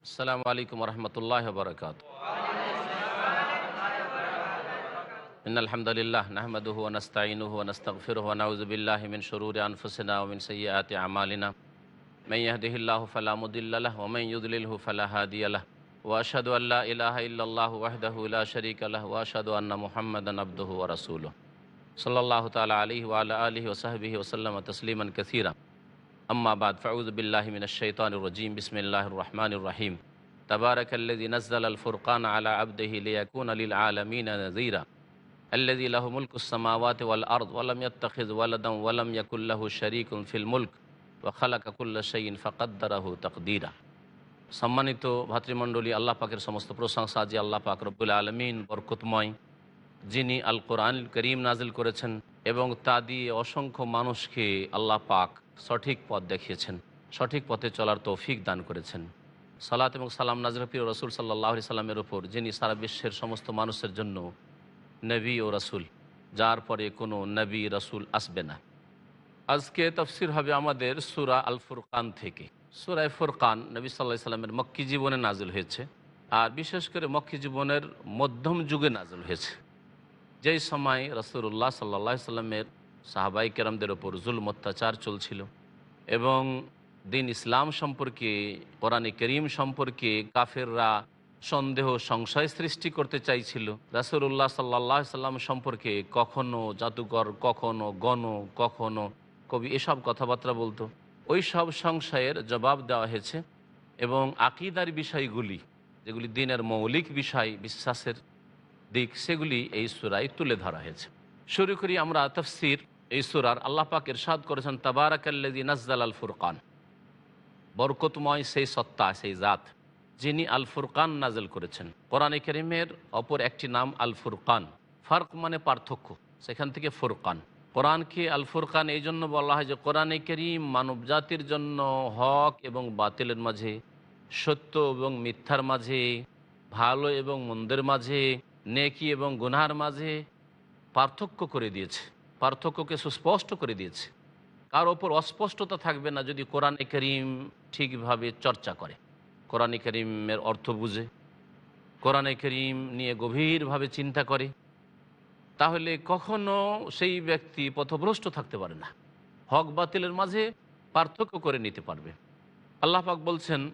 السلام عليكم ورحمة الله وبركاته. إن الحمد لله نحمده ونستعينه ونستغفره ونعوذ بالله من شرور أنفسنا ومن سيئات أعمالنا. من يهده الله فلا مضل له ومن يضلله فلا هادي له. وأشهد أن لا إله إلا الله وحده لا شريك له وأشهد أن محمدا عبده ورسوله. صلى الله تعالى عليه وعلى آله وصحبه وسلم تسليما كثيرا. أما بعد فأعوذ بالله من الشيطان الرجيم بسم الله الرحمن الرحيم تبارك الذي نزل الفرقان على عبده ليكون للعالمين نذيرا الذي له ملك السماوات والأرض ولم يتخذ ولدا ولم يكن له شريك في الملك وخلق كل شيء فقدره تقديرا সম্মানিত ভাতৃমণ্ডলী আল্লাহ পাকের সমস্ত প্রশংসা যে আল্লাহ পাক রব্বুল আলমিন বরকতময় যিনি আল কোরআন করিম নাজিল করেছেন এবং তা দিয়ে অসংখ্য মানুষকে আল্লাহ পাক সঠিক পথ দেখিয়েছেন, সঠিক পথে চলার তৌফিক দান করেছেন। সালাত এবং সালাম নাজির প্রিয় রসুল সাল্লাহ সাল্লামের ওপর যিনি সারা বিশ্বের সমস্ত মানুষের জন্য নবী ও রসুল, যার পরে কোনো নবী রসুল আসবে না। আজকে তফসির হবে আমাদের সুরা আল ফুরকান থেকে। সুরায় ফুরকান নবী সাল্লাহ সাল্লামের মক্কি জীবনে নাজিল হয়েছে, আর বিশেষ করে মক্কি জীবনের মধ্যম যুগে নাজিল হয়েছে। যেই সময় রসুল্লাহ সাল্লা সাল্লামের সাহাবাই কেরামদের ওপর জুলম, অত্যাচার চলছিল এবং দিন ইসলাম সম্পর্কে, কোরআনে করিম সম্পর্কে কাফেররা সন্দেহ, সংশয় সৃষ্টি করতে চাইছিল। রাসুল্লাহ সাল্লাহ সাল্লাম সম্পর্কে কখনো জাদুকর কখনো গণ, কখনো কবি এসব কথাবার্তা বলতো। ওই সব সংশয়ের জবাব দেওয়া হয়েছে এবং আকিদার বিষয়গুলি, যেগুলি দিনের মৌলিক বিষয়, বিশ্বাসের দিক, সেগুলি এই সুরায় তুলে ধরা হয়েছে। শুরু করি আমরা তফসির এই সুরার আল্লাহ পাক ইরশাদ করেছেন তাবারাকাল্লাদি নাজদাল আল ফুরকান। বরকতময় সেই সত্তা, সেই জাত, যিনি আল ফুরকান নাজেল করেছেন। কোরআনে করিমের অপর একটি নাম আল ফুরকান। ফার্ক মানে পার্থক্য, সেখান থেকে ফুরকান। কোরআনকে আল ফুরকান? এই জন্য বলা হয় যে, কোরআনে করিম মানব জাতির জন্য হক এবং বাতিলের মাঝে, সত্য এবং মিথ্যার মাঝে, ভালো এবং মন্দের মাঝে, নেকি এবং গুনহার মাঝে পার্থক্য করে দিয়েছে। পার্থক্যকে সুস্পষ্ট করে দিয়েছে। কার ওপর অস্পষ্টতা থাকবে না যদি কোরআনে করিম ঠিকভাবে চর্চা করে। কোরআনে করিমের অর্থ বুঝে। কোরআনে করিম নিয়ে গভীরভাবে চিন্তা করে। তাহলে কখনো সেই ব্যক্তি পথভ্রষ্ট থাকতে পারে না। হক বাতিলের মাঝে পার্থক্য করে নিতে পারবে। আল্লাহ পাক বলছেন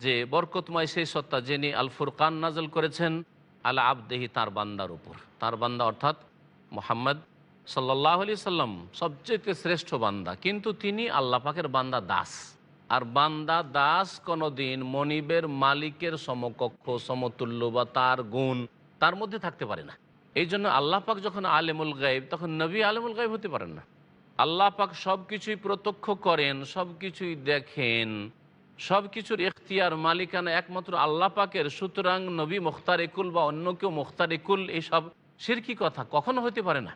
যে, বরকতময় সেই সত্তা যিনি আল ফুরকান নাজল করেছেন আলা আবদেহি তার বান্দার উপর। তার বান্দা অর্থাৎ মোহাম্মদ সাল্লাহ আলি সাল্লাম সবচেয়ে শ্রেষ্ঠ বান্দা। কিন্তু তিনি আল্লাহ পাকের বান্দা দাস। আর বান্দা দাস কোনোদিন মনিবের মালিকের সমকক্ষ, সমতুল্য বা তার গুণ তার মধ্যে থাকতে পারে না। এই জন্য আল্লাহ পাক যখন আলেমুল গাইব তখন নবী আলেমুল গাইব হতে পারেন না। আল্লাহ পাক সব কিছুই প্রত্যক্ষ করেন সব কিছুই দেখেন। সব কিছুর এখতিয়ার মালিকানা একমাত্র আল্লাহ পাকের। সুতরাং নবী মুখতার একুল বা অন্য কেউ মুখতার একুল এইসব সিরকি কথা কখনো হতে পারে না।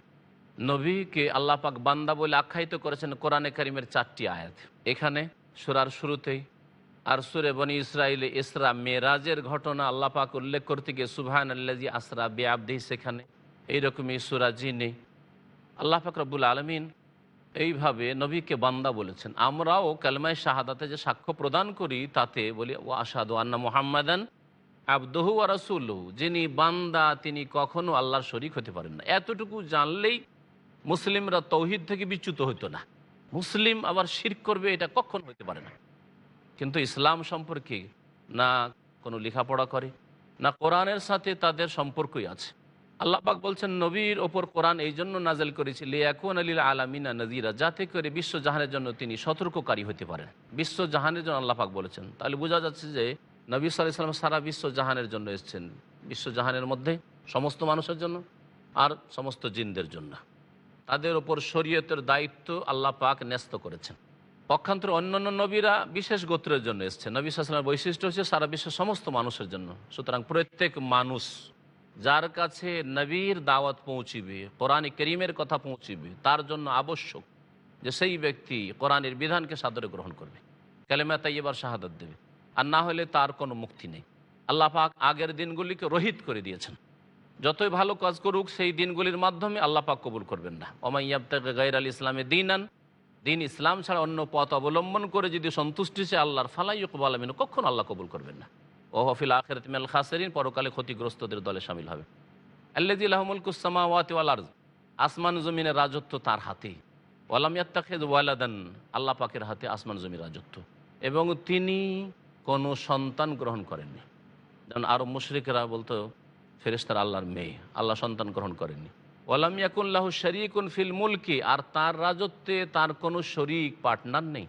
নবীকে আল্লাহ পাক বান্দা বলে আখ্যায়িত করেছেন কোরআনে করিমের চারটি আয়াত। এখানে সুরার শুরুতেই আর সুরে বনি ইসরায়েলে ইসরা মেরাজের ঘটনা আল্লাহ পাক উল্লেখ করতে গিয়ে সুবহান আল্লাজি আসরা বে আবদি সেখানে। এইরকমই সুরা জি নেই আল্লাহ পাক রব্বুল আলমিন এইভাবে নবীকে বান্দা বলেছেন। আমরাও কালমায় শাহাদাতে যে সাক্ষ্য প্রদান করি তাতে বলি ও আসাদু আন্না মোহাম্মদান আবদহু আর রসুল্লহু যিনি বান্দা, তিনি কখনো আল্লাহর শরিক হতে পারেন না। এতটুকু জানলেই মুসলিমরা তৌহিদ থেকে বিচ্যুত হতো না। মুসলিম আবার শির করবে, এটা কখন হতে পারে না। কিন্তু ইসলাম সম্পর্কে না কোনো লেখাপড়া করে, না কোরআনের সাথে তাদের সম্পর্কই আছে। আল্লাহ পাক বলছেন, নবীর ওপর কোরআন এই জন্য নাজেল করেছে, লিয়াকুন আলীল আলামিনা নজিরা যাতে করে বিশ্বজাহানের জন্য তিনি সতর্ককারী হতে পারেন। বিশ্বজাহানের জন্য আল্লাহ পাক বলেছেন। তাহলে বোঝা যাচ্ছে যে নবী সাল্লাম সারা বিশ্বজাহানের জন্য এসছেন। বিশ্বজাহানের মধ্যে সমস্ত মানুষের জন্য আর সমস্ত জিনদের জন্য। তাদের ওপর শরীয়তের দায়িত্ব আল্লাহ পাক ন্যস্ত করেছেন। পক্ষান্তরে অন্যান্য নবীরা বিশেষ গোত্রের জন্য এসছে নবী সাল্লামের বৈশিষ্ট্য হচ্ছে সারা বিশ্বের সমস্ত মানুষের জন্য। সুতরাং প্রত্যেক মানুষ যার কাছে নবীর দাওয়াত পৌঁছিবে, কোরআন করিমের কথা পৌঁছিবে, তার জন্য আবশ্যক যে সেই ব্যক্তি কোরআনের বিধানকে সাদরে গ্রহণ করবে কালেমা তাইবার শাহাদত দেবে। আর না হলে তার কোনো মুক্তি নেই। আল্লাহ পাক আগের দিনগুলিকে রহিত করে দিয়েছেন। যতই ভালো কাজ করুক, সেই দিনগুলির মাধ্যমে আল্লাহ পাক কবুল করবেন না। ওমাইয়াবতাকে গাইর আল ইসলামে দিন আন দিন ইসলাম ছাড়া অন্য পথ অবলম্বন করে যদি সন্তুষ্টি সে আল্লাহর, ফালাই কবাল আমিন, কখন আল্লাহ কবুল করবেন না। ও হফিল আখেরাত মিনাল খাসেরিন, পরকালে ক্ষতিগ্রস্তদের দলে সামিল হবে। আল্লাজি আহমুল কুসামাওয়াতি ওয়াল আরজ আসমান জমিনের রাজত্ব তার হাতে ওয়ালাম ইয়াত্তাখিদ ওয়ালাদান, আল্লাহ পাকের হাতে আসমান জমির রাজত্ব। এবং তিনি কোনো সন্তান গ্রহণ করেননি। যেমন আরব মুশরিকেরা বলতো ফেরেস্তার আল্লাহর মেয়ে। আল্লাহ সন্তান গ্রহণ করেননি। ওয়ালাম ইয়াকুল্লাহ শরিকুন ফিল মুলকি, আর তার রাজত্বে তার কোনো শরিক পার্টনার নেই।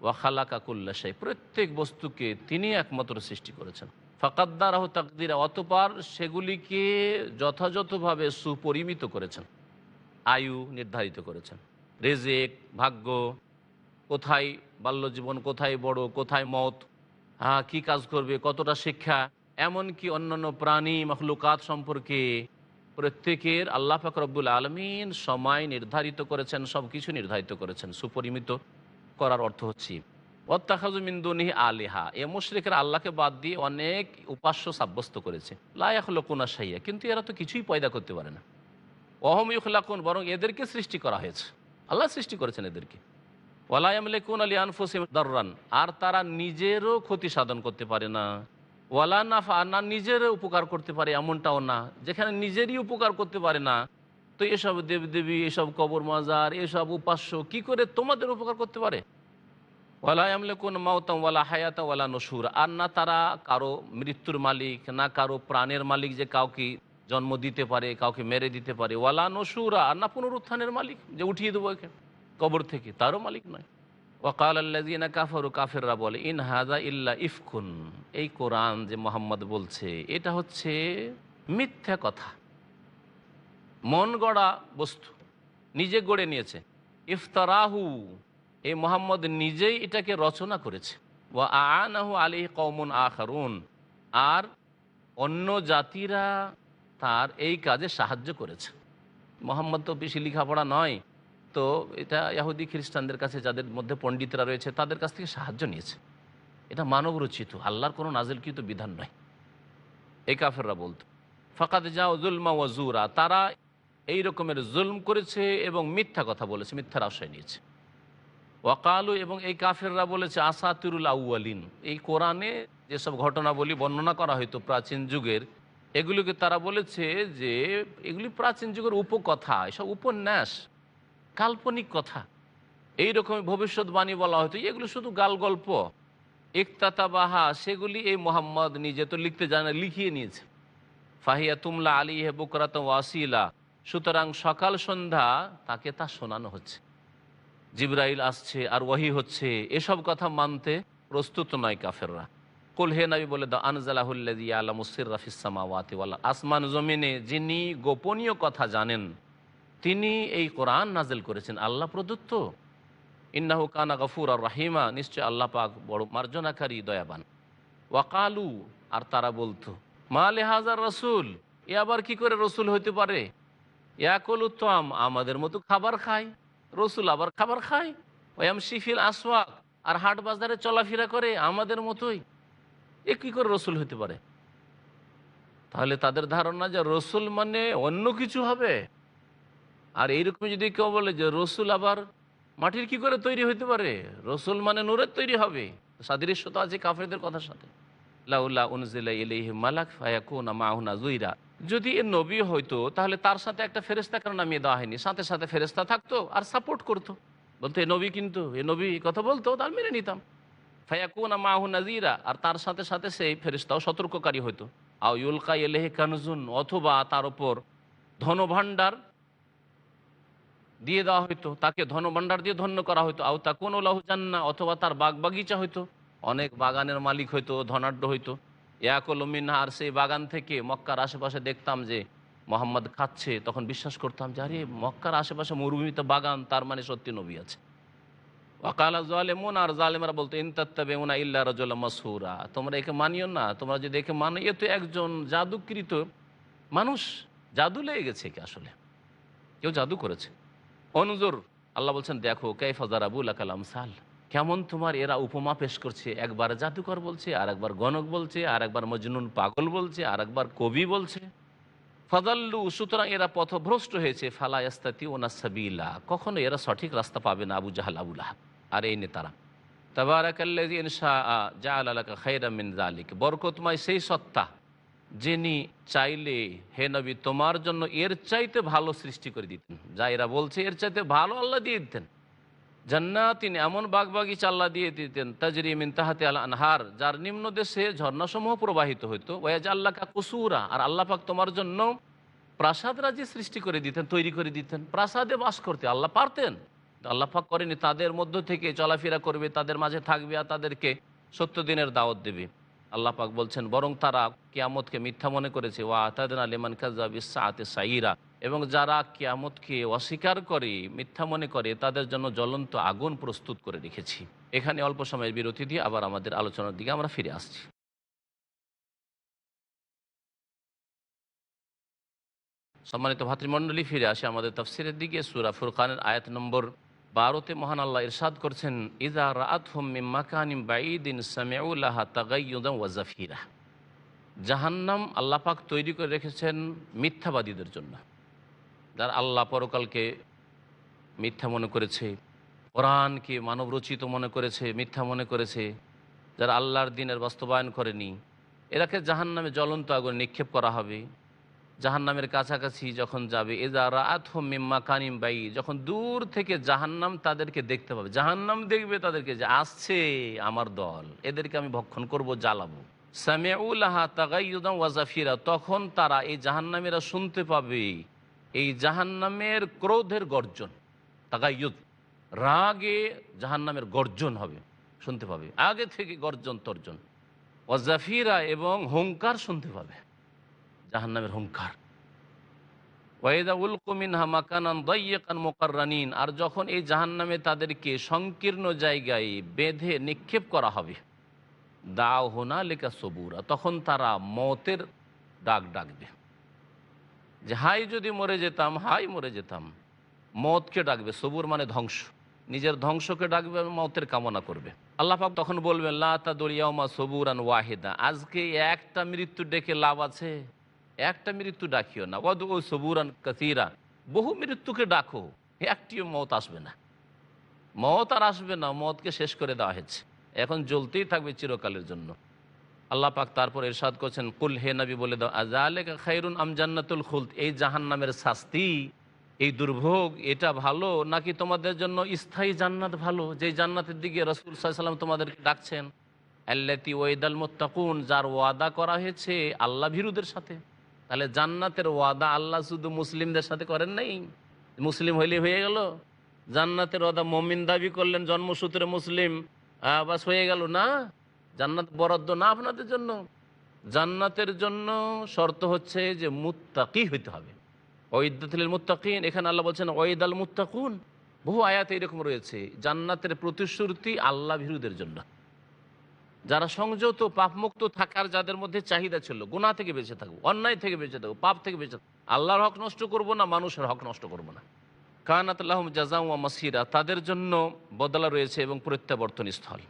ওয়াখালা কাকুল্লা প্রত্যেক বস্তুকে তিনি একমাত্র সৃষ্টি করেছেন। ফাকাদ্দারাহ তাকদিরা, অতপার সেগুলিকে যথাযথভাবে সুপরিমিত করেছেন। আয়ু নির্ধারিত করেছেন। রেজেক, ভাগ্য, কোথায় বাল্যজীবন, কোথায় বড়, কোথায় মত হ্যাঁ কী কাজ করবে, কতটা শিক্ষা এমনকি অন্যান্য প্রাণী, মখলুকাত সম্পর্কে প্রত্যেকের আল্লাহ ফাকরবুল আলমিন সময় নির্ধারিত করেছেন সব কিছু নির্ধারিত করেছেন। সুপরিমিত করার অর্থ হচ্ছে অত্যাখাজুমিন্দুনিহি আলিহা। এ মুশরিকের আল্লাহকে বাদ দিয়ে অনেক উপাস্য সাব্যস্ত করেছে। লায়াক লোকুনা সাইয়া কিন্তু এরা তো কিছুই পয়দা করতে পারে না। অহম ইউখলাকুন, বরং এদেরকে সৃষ্টি করা হয়েছে। আল্লাহ সৃষ্টি করেছেন এদেরকে। ওয়ালায়ামলেকুন আলী আনফুসিম দর্রান, আর তারা নিজেরও ক্ষতি সাধন করতে পারে না। ওয়ালা নাফা না নিজের উপকার করতে পারে এমনটাও না। যেখানে নিজেরই উপকার করতে পারে না, তো এসব দেবদেবী, এসব কবর মাজার, এসব উপাস্য কি করে তোমাদের উপকার করতে পারে? ওয়ালা আমলেকুন মাওতাম ওয়ালা হায়াতা ওয়ালা নসুর, আর না তারা কারও মৃত্যুর মালিক, না কারও প্রাণের মালিক যে কাউকে জন্ম দিতে পারে, কাউকে মেরে দিতে পারে। ওয়ালা নসুরা, আর না পুনরুত্থানের মালিক যে উঠিয়ে দেবো একে কবর থেকে, তারও মালিক নয়। ওয়াকাল আল্লাজিনা কাফারু, কাফেররা বলে, ইন হাজা ইল্লা ইফকুন। এই কোরআন যে মোহাম্মদ বলছে, এটা হচ্ছে মিথ্যা কথা। মন গড়া বস্তু, নিজে গড়ে নিয়েছে। ইফতারাহু এই মোহাম্মদ নিজেই এটাকে রচনা করেছে। ও আনাহু আলী কৌমুন আখারুন। আর অন্য জাতিরা তার এই কাজে সাহায্য করেছে। মোহাম্মদ তো বেশি লেখাপড়া নয়। তো এটা ইয়াহুদি খ্রিস্টানদের কাছে যাদের মধ্যে পণ্ডিতরা রয়েছে, তাদের কাছ থেকে সাহায্য নিয়েছে। এটা মানব রচিত, আল্লাহর কোনো নাজেলকৃত বিধান নয়। এই কাফেররা বলতো ফাকাত যাও জুলমা ওয়াজুরা তারা এই রকমের জুলম করেছে এবং মিথ্যা কথা বলেছে, মিথ্যার আশ্রয় নিয়েছে। ওয়াকালু এবং এই কাফেররা বলেছে, আসাতিরুল আউয়ালিন এই কোরআনে যেসব ঘটনাবলী বর্ণনা করা হয়তো প্রাচীন যুগের, এগুলিকে তারা বলেছে যে এগুলি প্রাচীন যুগের উপকথা, এসব উপন্যাস। কাল্পনিক কথা। এই রকম ভবিষ্যৎবাণী বলা হয়তো এগুলো শুধু গাল গল্প। একতাতা বাহা সেগুলি এই মোহাম্মদ নিজে তো লিখতে জানে, লিখিয়ে নিয়েছে। ফাহিয়া তুমলা আলী হে বুকরাত ওয়াসিলা সুতরাং সকাল সন্ধ্যা তাকে তা শোনানো হচ্ছে। জিব্রাইল আসছে আর ওয়াহি হচ্ছে, এসব কথা মানতে প্রস্তুত নয় কাফেররা। কুল হে নবী বলে দাও আনজালাহুল্লাদি আলামুসির রাফিসামাওয়াতি ওয়াল্লা আসমান জমিনে যিনি গোপনীয় কথা জানেন তিনি এই কোরআন নাজেল করেছেন। আল্লাহ প্রদত্ত। ইন্নাহু কানা গফুর আর রাহিমা। নিশ্চয় আল্লাহ পাক বড় মার্জনাকারী, দয়াবান। ওয়াকালু, আর তারা বলতো, মা লেহাজার রসুল, এ আবার কি করে রসুল হইতে পারে? ইয়াকুল উত্তম আমাদের মতো খাবার খায় রসুল আবার খাবার খায়। ওয়াম শিফিল আসওয়াক, আর হাট বাজারে চলাফেরা করে আমাদের মতোই। এ কী করে রসুল হতে পারে? তাহলে তাদের ধারণা যে রসুল মানে অন্য কিছু হবে। আর এইরকম যদি কেউ বলে যে রসুল আবার মাটির কি করে তৈরি হইতে পারে? রসুল মানে নূরের তৈরি হবে। সাদৃশ্য তো আছে কাফেরদের কথার সাথে। মালাক জুইরা যদি এ নবী হইতো, তাহলে তার সাথে একটা ফেরেস্তা কেন নামিয়ে দেওয়া হয়নি? সাথে সাথে ফেরেস্তা থাকতো আর সাপোর্ট করতো। বলতো, এ নবী কিন্তু, এ নবী কথা বলতো তার মেনে নিতাম। ফায়াকুনা মাহু নাজিরা আর তার সাথে সাথে সেই ফেরিস্তাও সতর্ককারী হইতো। আও ইউলকা এলেহে কানজুন, অথবা তার ওপর ধনভাণ্ডার দিয়ে দেওয়া হইতো, তাকে ধনভাণ্ডার দিয়ে ধন্য করা হইতো। আও তা কোন জান্না অথবা তার বাগ বাগিচা হইতো। অনেক বাগানের মালিক হইতো, ধনাঢ্য হইতো। ইয়াকলমিনা আর সেই বাগান থেকে মক্কার আশেপাশে দেখতাম যে মোহাম্মদ খাচ্ছে, তখন বিশ্বাস করতাম যে, আরে, মক্কার আশেপাশে মরুভূমিতে বাগান, তার মানে সত্যি নবী আছে। ওয়াকালা জালেমুন, আর জালেমরা বলতো ইনতাত্তাবেউনা ইল্লা রাজুল্লাহ মাসহুরা। তোমরা একে মানিও না, তোমরা যদি একে মানো, এ তো একজন জাদুকৃত মানুষ। জাদু লেগে গেছে একে আসলে। কেউ জাদু করেছে। অনুজোর আল্লাহ বলছেন, দেখো কাইফাজারাবুল কালাম সাল কেমন তোমার এরা উপমা পেশ করছে? একবার জাদুকর বলছে আর একবার গণক বলছে আর একবার মজনুন পাগল বলছে আর একবার কবি বলছে। ফদাল্লু সুতরাং এরা পথভ্রষ্ট হয়েছে, ফালা ইয়াস্তাতি ওনা সাবিলা। কখনো এরা সঠিক রাস্তা পাবে না, আবু জাহাল আবুল আর এই নেতারা তাবারাকাল্লাজি ইনশা জা আলাকা খাইরা মিন জালিক বরকতময় সেই সত্তা যিনি চাইলে, হে নবী, তোমার জন্য এর চাইতে ভালো সৃষ্টি করে দিতেন। যা এরা বলছে, এর চাইতে ভালো আল্লাহ দিয়ে দিতেন। জান্না তিনি এমন বাগ বাগিচা আল্লাহ দিয়ে দিতেন, তাজরি মিন তাহাতে আল আনহার, যার নিম্ন দেশে ঝর্ণাসমূহ প্রবাহিত হইতো। ওয়াজ আল্লাহ কা কুসুরা, আর আল্লাহ পাক তোমার জন্য প্রাসাদ রাজ্য সৃষ্টি করে দিতেন, তৈরি করে দিতেন। প্রাসাদে বাস করতে আল্লাহ পারতেন। তো আল্লাহ পাক করেনি তাদের মধ্য থেকে চলাফেরা করবে, তাদের মাঝে থাকবে আর তাদেরকে সত্য দিনের দাওয়াত দেবে। আল্লাহ পাক বলছেন, বরং তারা কিয়ামতকে মিথ্যা মনে করেছে, ওয়া আতাদিন আলিমান কাজাব ইসাতে সাইরা এবং যারা কিয়ামতকে অস্বীকার করে, মিথ্যা মনে করে, তাদের জন্য জ্বলন্ত আগুন প্রস্তুত করে রেখেছি। এখানে অল্প সময়ের বিরতি দিয়ে আবার আমাদের আলোচনার দিকে আমরা ফিরে আসছি। সম্মানিত ভাতৃমণ্ডলী, ফিরে আসে আমাদের তফসিরের দিকে, সুরা ফুরকানের আয়াত নম্বর বারোতে মহান আল্লাহ ইরশাদ করছেন ইজা রাত জাহান্নাম আল্লাহ পাক তৈরি করে রেখেছেন মিথ্যাবাদীদের জন্য। যারা আল্লাহ পরকালকে মিথ্যা মনে করেছে, কোরআনকে মানবরচিত মনে করেছে, মিথ্যা মনে করেছে, যারা আল্লাহর দিনের বাস্তবায়ন করেনি, এরাকে জাহান্নামে জ্বলন্ত আগুন নিক্ষেপ করা হবে। জাহান্নামের কাছাকাছি যখন যাবে, এজা রাত হোম মিম্মা কানিম বাই যখন দূর থেকে জাহান্নাম তাদেরকে দেখতে পাবে। জাহান্নাম দেখবে তাদেরকে যে, আসছে আমার দল, এদেরকে আমি ভক্ষণ করব, জ্বালাবো। তাগাইয়ুদাম ওয়াজাফিরা তখন তারা এই জাহান্নামেরা শুনতে পাবে, এই জাহান্নামের ক্রোধের গর্জন। তাগাইয়ুদ, রাগে জাহান্নামের গর্জন হবে, শুনতে পাবে। আগে থেকে গর্জন, তর্জন। ওয়াজাফিরা এবং হুঙ্কার শুনতে পাবে। জাহান্নামের হুঙ্কার। ওয়াইদা উলকুমিন হামাকানান দইয়াকান মোকাররানিন, আর যখন এই জাহান্নামে তাদেরকে সংকীর্ণ জায়গায় বেঁধে নিক্ষেপ করা হবে দাও হোনা লেখা সবুরা, তখন তারা মতের ডাক ডাকবে। যে, হাই যদি মরে যেতাম, হাই মরে যেতাম। মতকে ডাকবে, সবুর মানে ধ্বংস। নিজের ধ্বংসকে ডাকবে, মতের কামনা করবে। আল্লাহ পাক তখন বলবেন লাতা দরিয়াউমা সবুরান ওয়াহিদা। আজকে একটা মৃত্যু ডেকে লাভ আছে। একটা মৃত্যু ডাকিও না। ওদ ও সবুরান কাসিরা। বহু মৃত্যুকে ডাকো, একটিও মত আসবে না। মত আর আসবে না, মতকে শেষ করে দেওয়া হয়েছে। এখন জ্বলতেই থাকবে চিরকালের জন্য। আল্লাহ পাক তারপর এরশাদ করছেন, কুল হে নবী, বলে দাও আজালেকা খাইরুন আম জান্নাতুল খুলদ? এই জাহান্নামের শাস্তি, এই দুর্ভোগ, এটা ভালো নাকি তোমাদের জন্য স্থায়ী জান্নাত ভালো? যে জান্নাতের দিকে রসুল সাল্লাম তোমাদেরকে ডাকছেন, আল্লাতি ওয়েদাল মোত্তাকুন, যার ওয়াদা করা হয়েছে আল্লাহ ভীরুদের সাথে। তাহলে জান্নাতের ওয়াদা আল্লাহ শুধু মুসলিমদের সাথে করেন নাই? মুসলিম হইলে হয়ে গেল? জান্নাতের ওয়াদা মমিন দাবি করলেন, জন্মসূত্রে মুসলিম বাস হয়ে গেল না? জান্নাত বরাদ্দ না আপনাদের জন্য? জান্নাতের জন্য শর্ত হচ্ছে যে মুত্তাকি হইতে হবে। ওইদাতিল মুত্তাকিন, এখানে আল্লাহ বলছেন ওয়েদাল মুত্তাকুন। বহু আয়াত এরকম রয়েছে, জান্নাতের প্রতিশ্রুতি আল্লাহ ভীরুদের জন্য। যারা সংযত, পাপমুক্ত থাকার যাদের মধ্যে চাহিদা ছিল গুণা থেকে বেঁচে থাকব, অন্যায় থেকে বেঁচে থাকব, পাপ থেকে বেঁচে থাকব, আল্লাহর হক নষ্ট করব না, মানুষের হক নষ্ট করব না। কানাত আল্লাহম জাজাউয়া মাসিরা, তাদের জন্য বদলা রয়েছে এবং প্রত্যাবর্তন স্থল।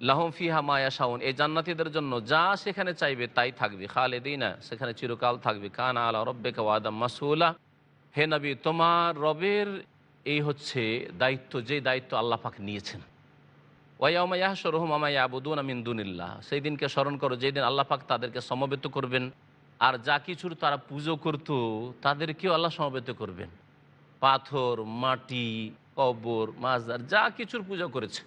লাহম ফিহা মায়া শাউন এই জান্নাতিদের জন্য যা সেখানে চাইবে তাই থাকবে। খালেদিনা, সেখানে চিরকাল থাকবে। কানা আলা রব্বেকা ওয়াদাম মাসুলা। হে নবী, তোমার রবের এই হচ্ছে দায়িত্ব, যে দায়িত্ব আল্লাহ পাক নিয়েছেন। আমিন্দুনিল্লাহ সেই দিনকে স্মরণ করো যেদিন আল্লাহ পাক তাদেরকে সমবেত করবেন। আর যা কিছুর তারা পুজো করত, তাদেরকেও আল্লাহ সমবেত করবেন। পাথর, মাটি, কবর, মাজার, যা কিছুর পূজা করেছে।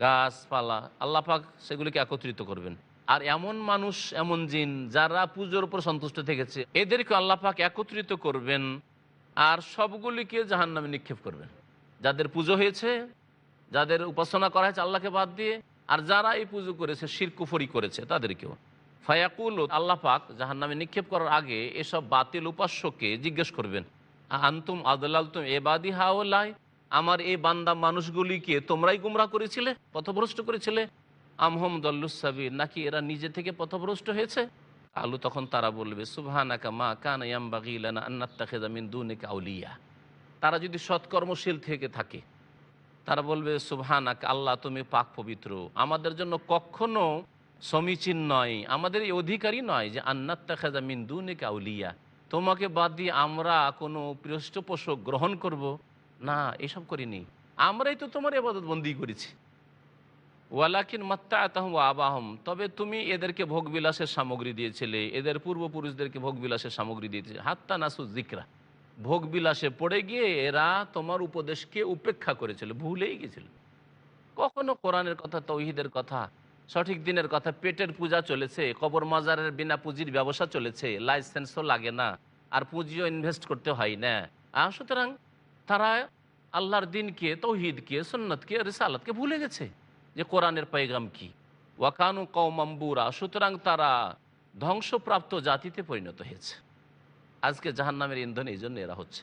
গাছপালা, আল্লাহ পাক সেগুলিকে একত্রিত করবেন। আর এমন মানুষ, এমন জিন, যারা পুজোর উপর সন্তুষ্ট থেকেছে এদেরকে আল্লাহ পাক একত্রিত করবেন। আর সবগুলিকে জাহান নামে নিক্ষেপ করবেন। যাদের পুজো হয়েছে যাদের উপাসনা করা হয়েছে আল্লাহকে বাদ দিয়ে, আর যারা এই পুজো করেছে শিরকুফরি করেছে, তাদেরকেও। ফায়াকুল, আল্লাহ পাক জাহান নামে নিক্ষেপ করার আগে এসব বাতিল উপাস্যকে জিজ্ঞেস করবেন আন্তুম আদলাল তুম এবাদি হাওলাই? আমার এই বান্দা মানুষগুলিকে তোমরাই গুমরা করেছিলে, পথভ্রষ্ট করেছিলে? আমহম দল্লুসাবির নাকি এরা নিজে থেকে পথভ্রষ্ট হয়েছে? আলু তখন তারা বলবে, সুবহানাকা মা কান ইয়ামবাগিলানা আন্নাত্তাখিযা মিন দুনিকা আউলিয়া। তারা যদি সৎকর্মশীল থেকে থাকে তারা বলবে, সুবহানাক, আল্লাহ তুমি পাক পবিত্র। আমাদের জন্য কখনো সমীচীন নয়, আমাদের এই অধিকারই নয় যে আন্নাত্তাখিযা মিন দুনিকা কাউলিয়া তোমাকে বাদ দিয়ে আমরা কোনো পৃষ্ঠপোষক গ্রহণ করব? না, এসব করিনি। আমরাই তো তোমার এবাদত বন্দি করেছি। ওয়ালাকিন মাত্তা আতাহম আবাহম। তবে তুমি এদেরকে ভোগবিলাসের সামগ্রী দিয়েছিলে, এদের পূর্বপুরুষদেরকে ভোগবিলাসের সামগ্রী দিয়েছিলে। হাত্তা নাসু জিকরা ভোগবিলাসে পড়ে গিয়ে এরা তোমার উপদেশকে উপেক্ষা করেছিল, ভুলেই গেছিল। কখনো কোরআনের কথা, তৌহিদের কথা, সঠিক দিনের কথা, পেটের পূজা চলেছে, কবর মাজারের বিনা পুঁজির ব্যবসা চলেছে, লাইসেন্সও লাগে না, আর পুঁজিও ইনভেস্ট করতে হয় না। আর সুতরাং তারা আল্লাহর দিনকে, তৌহিদকে সন্ন্যতকে রিসালাতকে ভুলে গেছে যে কোরআনের পাইগাম কি। ওয়াকানু কৌমাম্বুরা সুতরাং তারা ধ্বংসপ্রাপ্ত জাতিতে পরিণত হয়েছে। আজকে জাহান্নামের ইন্ধন এই জন্য এরা হচ্ছে।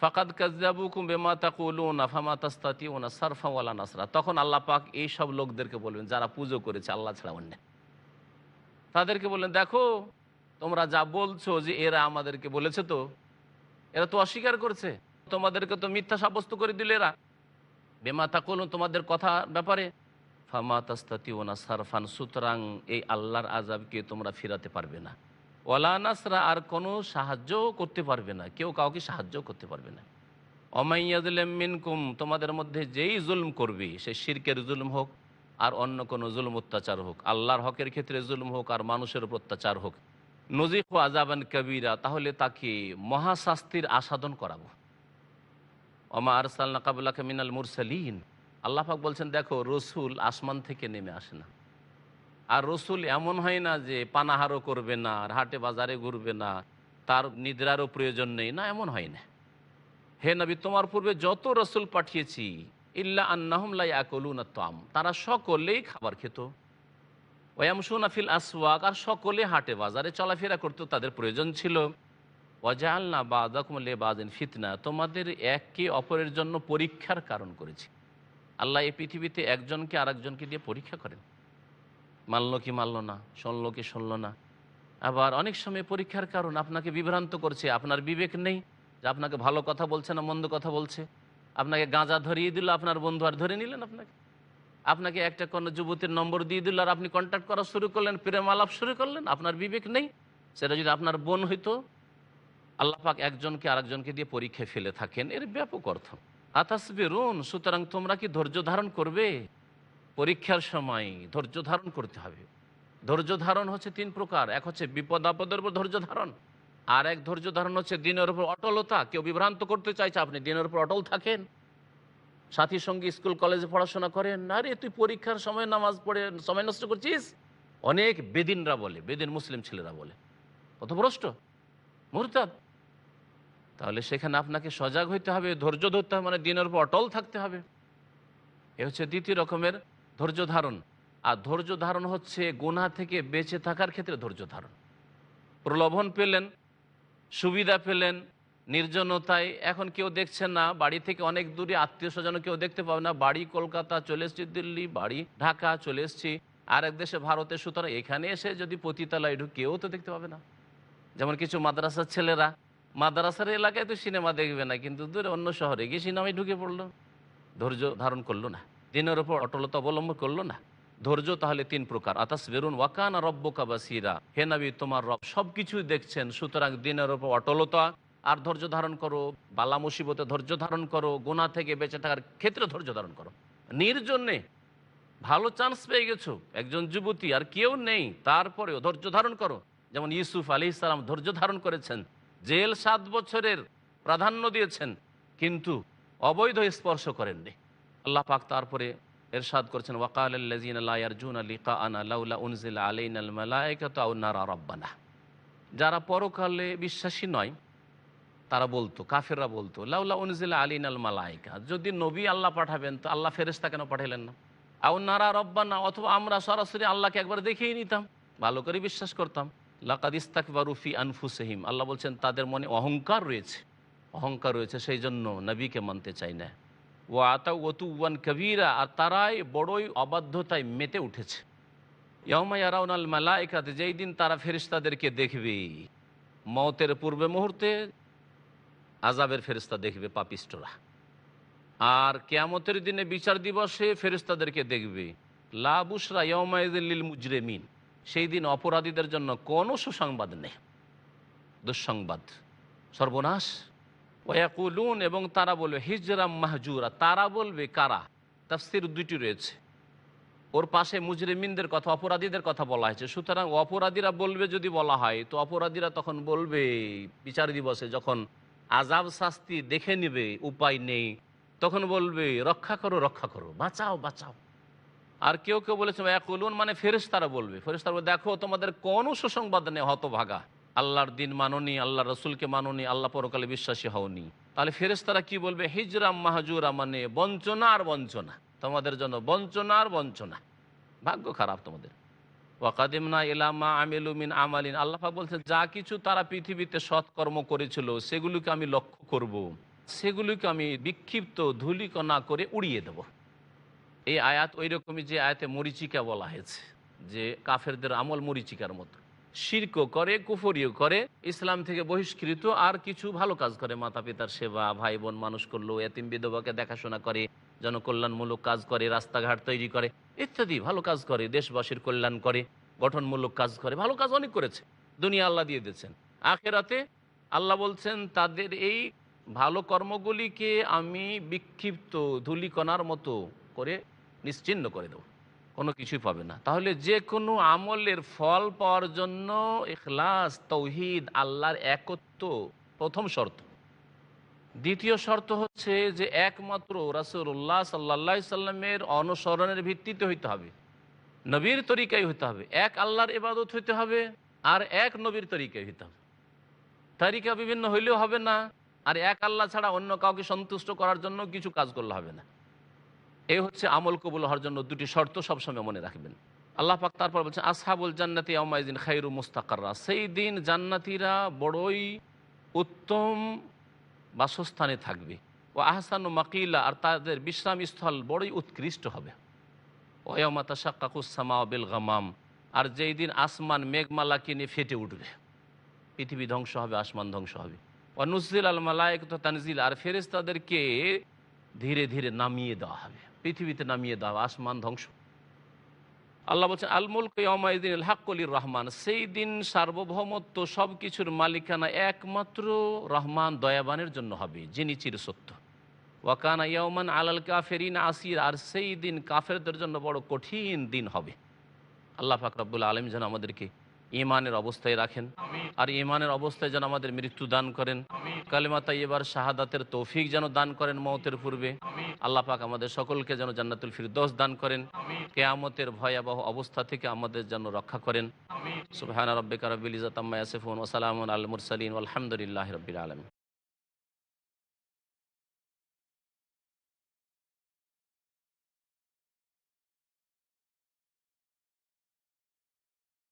ফাকাদ কাজাবুকুম বেমা তাকুলুন আফামা তাস্তাতি ওনা সারফা ওয়ালা নাসরা। তখন আল্লাহ পাক এই সব লোকদেরকে বলবেন, যারা পুজো করেছে, আল্লাহ ছাড়া অন্য। তাদেরকে বললেন, দেখো, তোমরা যা বলছো যে এরা আমাদেরকে বলেছে তো, এরা তো অস্বীকার করছে। তোমাদেরকে তো মিথ্যা সাব্যস্ত করে দিল এরা। বেমা তাকুলুন, তোমাদের কথা ব্যাপারে। ফামা তাস্তাতি ওনা সারফান, সুতরাং এই আল্লাহর আজাবকে তোমরা ফিরাতে পারবে না। ওলা নাসরা আর কোনো সাহায্য করতে পারবে না। কেউ কাউকে সাহায্য করতে পারবে না। অমাইয়াজুলেম মিনকুম, তোমাদের মধ্যে যেই জুলম করবে, সে শিরকের জুলম হোক আর অন্য কোনো জুলম অত্যাচার হোক, আল্লাহর হকের ক্ষেত্রে জুলম হোক আর মানুষের উপর অত্যাচার হোক নজিক ও আজাবান কবিরা, তাহলে তাকে মহাশাস্তির আসাদন করাবো। অমা আরসাল্লা কাবুল্লাহ মিনাল মুরসালিন। আল্লাহাক বলছেন, দেখো, রসুল আসমান থেকে নেমে আসে না। আর রসুল এমন হয় না যে পানাহারও করবে না আর হাটে বাজারে ঘুরবে না, তার নিদ্রারও প্রয়োজন নেই। না, এমন হয় না। হে নবী, তোমার পূর্বে যত রসুল পাঠিয়েছি, ইল্লা আন্নাহমলাই আকলুন তাম তারা সকলেই খাবার খেত। ওয়ামসুন আফিল আসওয়াক, আর সকলে হাটে বাজারে চলাফেরা করতো, তাদের প্রয়োজন ছিল। ওয়াজালনা বাদাকুম লে বাদিন ফিতনা, তোমাদের একে অপরের জন্য পরীক্ষার কারণ করেছি। আল্লাহ এই পৃথিবীতে একজনকে আরেকজনকে দিয়ে পরীক্ষা করেন। মানলো কি মানলো না, শুনলো কি শুনলো না। আবার অনেক সময় পরীক্ষার কারণ আপনাকে বিভ্রান্ত করছে, আপনার বিবেক নেই যে আপনাকে ভালো কথা বলছে না মন্দ কথা বলছে। আপনাকে গাঁজা ধরিয়ে দিল, আপনার বন্ধু আর ধরে নিলেন আপনাকে। আপনাকে একটা কোনো যুবতীর নম্বর দিয়ে দিল আর আপনি কন্ট্যাক্ট করা শুরু করলেন, প্রেম আলাপ শুরু করলেন, আপনার বিবেক নেই। সেটা যদি আপনার বোন হইতো, আল্লাহ পাক একজনকে আরেকজনকে দিয়ে পরীক্ষায় ফেলে থাকেন, এর ব্যাপক অর্থ। আতাসবে রুন সুতরাং তোমরা কি ধৈর্য ধারণ করবে? পরীক্ষার সময় ধৈর্য ধারণ করতে হবে। ধৈর্য ধারণ হচ্ছে তিন প্রকার। এক হচ্ছে বিপদ আপদের উপর ধৈর্য ধারণ, আর এক ধৈর্য ধারণ হচ্ছে দিনের উপর অটলতা। কেউ বিভ্রান্ত করতে চাইছে, আপনি দিনের উপর অটল থাকেন। সাথী সঙ্গে, স্কুল, কলেজে পড়াশোনা করেন, আরে তুই পরীক্ষার সময় নামাজ পড়ে, সময় নষ্ট করছিস? অনেক বেদিনরা বলে, বেদিন মুসলিম ছেলেরা বলে। কত ভ্রষ্ট। মুরতাদ। তাহলে সেখানে আপনাকে সজাগ হইতে হবে, ধৈর্য ধরতে হবে মানে দিনের উপর অটল থাকতে হবে। এ হচ্ছে দ্বিতীয় রকমের ধৈর্য ধারণ। আর ধৈর্য ধারণ হচ্ছে গুণা থেকে বেঁচে থাকার ক্ষেত্রে ধৈর্য ধারণ। প্রলোভন পেলেন, সুবিধা পেলেন, নির্জনতায় এখন কেউ দেখছেন না, বাড়ি থেকে অনেক দূরে আত্মীয় স্বজন কেউ দেখতে পাবে না, বাড়ি কলকাতা চলে এসছি, দিল্লি, বাড়ি ঢাকা চলে এসছি আর এক দেশে ভারতে, সুতরাং এখানে এসে যদি পতিতালয় ঢুক কেউ তো দেখতে পাবে না। যেমন কিছু মাদ্রাসার ছেলেরা, মাদ্রাসার এলাকায় তো সিনেমা দেখবে না, কিন্তু দূরে অন্য শহরে গিয়ে সিনেমায় ঢুকে পড়ল। ধৈর্য ধারণ করল না। দিনের ওপর অটলতা অবলম্বন করল না। ধৈর্য তাহলে তিন প্রকার। আতাস বেরুন ওয়াকান রব্বকা বাসিরা। হে নবী, তোমার রব সব কিছুই দেখছেন, সুতরাং দিনের ওপর অটলতা। আর ধৈর্য ধারণ করো, বালা মুসিবতে ধৈর্য ধারণ করো গোনা থেকে বেঁচে থাকার ক্ষেত্রে ধৈর্য ধারণ করো। নির্জনে ভালো চান্স পেয়ে গেছো, একজন যুবতী আর কেউ নেই, তারপরেও ধৈর্য ধারণ করো। যেমন ইউসুফ আলি ইসলাম ধৈর্য ধারণ করেছেন, জেল সাত বছরের প্রাধান্য দিয়েছেন, কিন্তু অবৈধ স্পর্শ করেননি। আল্লাহ পাক তারপরে এরশাদ করছেন, ওয়াকাল আনা আল নারা রাব্বানা। যারা পরকালে বিশ্বাসী নয়, তারা বলতো, কাফেররা বলতো লাউলা উনজিল আলিন আল মালাইকা যদি নবী আল্লাহ পাঠাবেন, তো আল্লাহ ফেরেস্তা কেন পাঠালেন না? আও নারা রব্বানা, অথবা আমরা সরাসরি আল্লাহকে একবার দেখেই নিতাম, ভালো করে বিশ্বাস করতাম। লাকাদ ইস্তাকবারুফি আনফুসহিম, আল্লাহ বলছেন, তাদের মনে অহংকার রয়েছে। অহংকার রয়েছে সেই জন্য নবীকে মানতে চাই না। ও আতা ওয়ান কবিরা, আর তারাই বড়ই অবাধ্যতায় মেতে উঠেছে। ইয়মায়ারাউনাল মালাইকাতে, যেই দিন তারা ফেরিস্তাদেরকে দেখবে মতের পূর্বে মুহূর্তে আজাবের ফেরিস্তা দেখবে পাপিষ্টরা। আর কেয়ামতের দিনে বিচার দিবসে ফেরিস্তাদেরকে দেখবে লাবুসরা ইয়মায়দিল মুজরেমিন। সেই দিন অপরাধীদের জন্য কোনো সুসংবাদ নেই। দুঃসংবাদ। সর্বনাশ। ওয়াকুলুন এবং তারা বলবে হিজরাম মাহজুরা। তারা বলবে কারা? তাফসির দুইটি রয়েছে। ওর পাশে মুজরিমিনদের কথা অপরাধীদের কথা বলা হয়েছে। সুতরাং অপরাধীরা বলবে যদি বলা হয় তো অপরাধীরা তখন বলবে বিচার দিবসে যখন আজাব শাস্তি দেখে নেবে উপায় নেই তখন বলবে রক্ষা করো রক্ষা করো বাঁচাও বাঁচাও। আর কেউ কেউ বলেছে একলুন মানে ফেরেশতারা বলবে। ফেরেশতারা বলবে, দেখো তোমাদের কোনো সুসংবাদ নেই হতভাগা। আল্লাহর দিন মাননি আল্লাহ রসুলকে মাননি, আল্লাহ পরকালে বিশ্বাসী হওনি। তাহলে ফেরেশতারা কি বলবে? হিজরাম মাহাজুরা মানে বঞ্চনা আর বঞ্চনা। তোমাদের জন্য বঞ্চনা আর বঞ্চনা। ভাগ্য খারাপ তোমাদের। ওয়াকাদিমনা ইলামা আমিলুমিন আমালিন। আল্লাহা বলছেন, যা কিছু তারা পৃথিবীতে সৎকর্ম করেছিল, সেগুলিকে আমি লক্ষ্য করব। সেগুলিকে আমি বিক্ষিপ্ত, ধূলিকণা করে উড়িয়ে দেব। এই আয়াত ওই রকমই যে আয়াতে মরিচিকা বলা হয়েছে, যে কাফেরদের আমল মরিচিকার মতো। শির্ক করে, কুফরিও করে, ইসলাম থেকে বহিষ্কৃত, আর কিছু ভালো কাজ করে। মাতা পিতার সেবা ভাই বোন মানুষ করল এতিম বিধবাকে দেখাশোনা করে, জনকল্যাণমূলক কাজ করে, রাস্তাঘাট তৈরি করে, ইত্যাদি ভালো কাজ করে, দেশবাসীর কল্যাণ করে, গঠনমূলক কাজ করে, ভালো কাজ অনেক করেছে। দুনিয়া আল্লাহ দিয়ে দিয়েছেন। আখেরাতে আল্লাহ বলছেন, তাদের এই ভালো কর্মগুলিকে আমি বিক্ষিপ্ত ধুলিকণার মতো করে নিশ্চিন্ন করে দেবো। কোনো কিছুই পাবে না। তাহলে যে কোনো আমলের ফল পাওয়ার জন্য ইখলাস, তৌহিদ, আল্লাহর একত্ব প্রথম শর্ত। দ্বিতীয় শর্ত হচ্ছে যে একমাত্র রাসুল্লাহ সাল্লা সাল্লামের অনুসরণের ভিত্তিতে হইতে হবে। নবীর তরিকায় হইতে হবে। এক আল্লাহর ইবাদত হইতে হবে আর এক নবীর তরিকায় হইতে হবে। তারিকা বিভিন্ন হইলেও হবে না আর এক আল্লাহ ছাড়া অন্য কাউকে সন্তুষ্ট করার জন্য কিছু কাজ করলে হবে না। এই হচ্ছে আমল কবুল হওয়ার জন্য দুটি শর্ত সবসময় মনে রাখবেন। আল্লাহ পাক তারপর বলছেন, আসহাবুল জান্নাতি আমাইদিন খাইরু মুস্তাকাররা। সেই দিন জান্নাতিরা বড়ই উত্তম বাসস্থানে থাকবে। ও আহসান মাকিলা, আর তাদের বিশ্রাম স্থল বড়ই উৎকৃষ্ট হবে। ওয়ামাতা শাক্কাকুসামা বিল গামাম, আর যেই দিন আসমান মেঘমালা কিনে ফেটে উঠবে, পৃথিবী ধ্বংস হবে, আসমান ধ্বংস হবে। অনুজিল আল মালায়ক তো তানজিল, আর ফেরেস্তাদেরকে ধীরে ধীরে নামিয়ে দেওয়া হবে। পৃথিবীতে নামিয়ে দেওয়া হবে, আসমান ধ্বংস। আল্লাহ বলছেন আলমুল কয়মাইদিন হাক্কলির রহমান সেই দিন সার্বভৌমত্ব সব কিছুর মালিকানা একমাত্র রহমান দয়াবানের জন্য হবে যিনি চির সত্য ওয়াকানা ইয়মান আলাল কাফেরিন আসির আর সেই দিন কাফেরদের জন্য বড় কঠিন দিন হবে। আল্লাহ ফাকরাবুল আলম যেন আমাদেরকে ইমানের অবস্থায় রাখেন। আর ইমানের অবস্থায় যেন আমাদের মৃত্যু দান করেন। কালিমা এবার শাহাদাতের তৌফিক যেন দান করেন মৌতের পূর্বে। আল্লাহ পাক আমাদের সকলকে যেন জান্নাতুল ফিরদোস দান করেন। কেয়ামতের ভয়াবহ অবস্থা থেকে আমাদের যেন রক্ষা করেন। সুবহান রব্বিকা রব্বিল ইজাত আম্মা ইয়াসিফুন ওয়া সালামুন আল মুরসালিন। আলহামদুলিল্লাহি রাব্বিল আলামিন।